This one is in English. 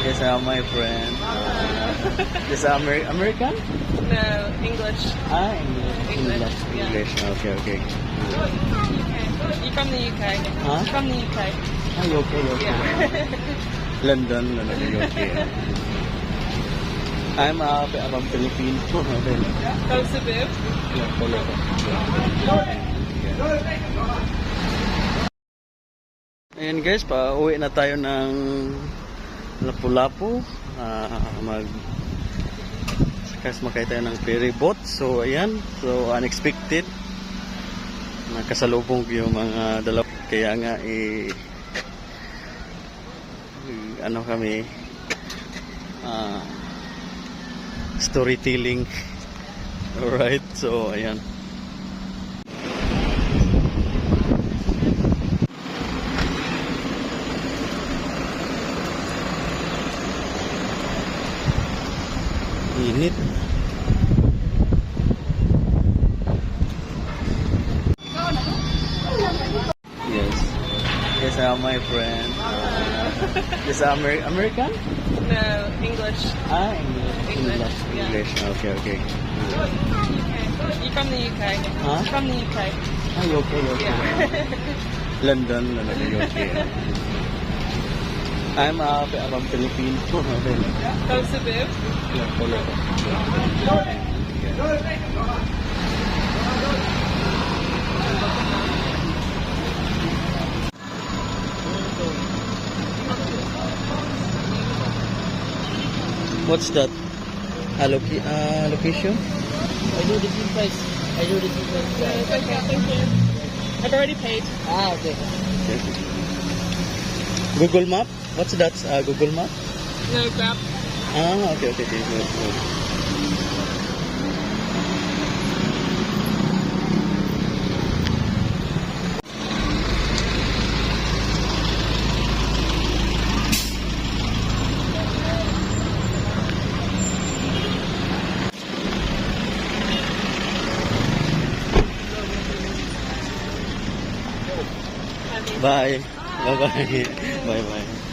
Yes, I'm my friend. Uh, yes, Amer- American? No, English. Ah, English. English, yeah. English. Okay, okay. You from the UK? Huh? From the UK. Ah, UK, UK. Yeah. London, London, UK. I'm uh, from Philippines. From Cebu? Yeah, Ayan guys, pa-uwi na tayo ng Lapu-Lapu. Ah, mag sakas makay tayo ng ferry boat. So ayan, so unexpected. Nakasalubong yung mga dalaw. Kaya nga eh eh, ano kami ah storytelling. Alright, so ayan. Init. Yes. Yes, I'm my friend. Uh, yes, Amer- American? No, English. Ah, English. English, yeah. English. Okay, okay. you're from the UK? Huh? From the UK. UK. Yeah. London, London, UK. I'm uh, from Philippines. From Cebu? What's that? A loca- uh, location? I do the same price. I do the same price. Okay, thank you. I've already paid. Ah, okay. Google Map? What's that? Uh, Google Map? No, grab. Ah, okay, okay, okay. Good, good. Bye. 拜拜，拜拜